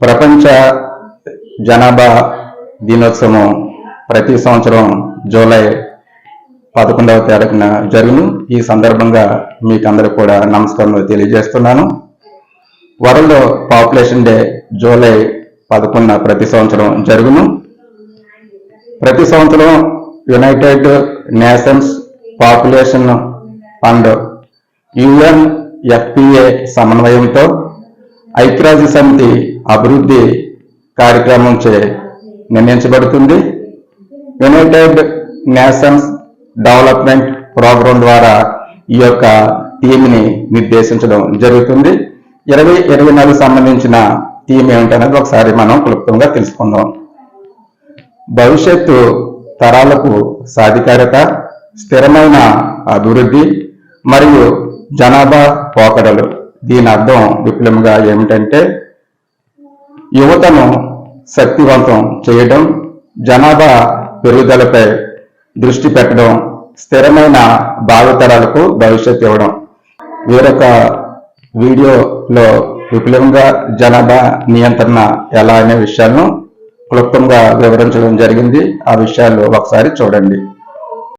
ప్రపంచ జనాభా దినోత్సవం ప్రతి సంవత్సరం జూలై పదకొండవ తారీఖున జరుగును. ఈ సందర్భంగా మీకు అందరూ కూడా నమస్కారం తెలియజేస్తున్నాను. వరల్డ్ పాపులేషన్ డే జూలై పదకొండున ప్రతి సంవత్సరం జరుగును. ప్రతి సంవత్సరం United Nations Population Fund UN FPA సమన్వయంతో ఐక్యరాజ్య సమితి అభివృద్ధి కార్యక్రమం చే నిర్ణయించబడుతుంది. యునైటెడ్ నేషన్స్ డెవలప్మెంట్ ప్రోగ్రాం ద్వారా ఈ యొక్క టీమ్ని నిర్దేశించడం జరుగుతుంది. ఇరవై ఇరవై నాలుగు సంబంధించిన థీమ్ ఏమిటనేది ఒకసారి మనం క్లుప్తంగా తెలుసుకుందాం. భవిష్యత్తు తరాలకు సాధికారత స్థిరమైన అభివృద్ధి మరియు జనాభా పోకడలు. దీని అర్థం విప్లవంగా ఏమిటంటే యువతను శక్తివంతం చేయడం జనాభా పెరుగుదలపై దృష్టి పెట్టడం స్థిరమైన భావితరాలకు భవిష్యత్తు ఇవ్వడం. వేరొక వీడియోలో విపులంగా జనాభా నియంత్రణ ఎలా అనే విషయాలను క్లుప్తంగా వివరించడం జరిగింది. ఆ విషయాలు ఒకసారి చూడండి.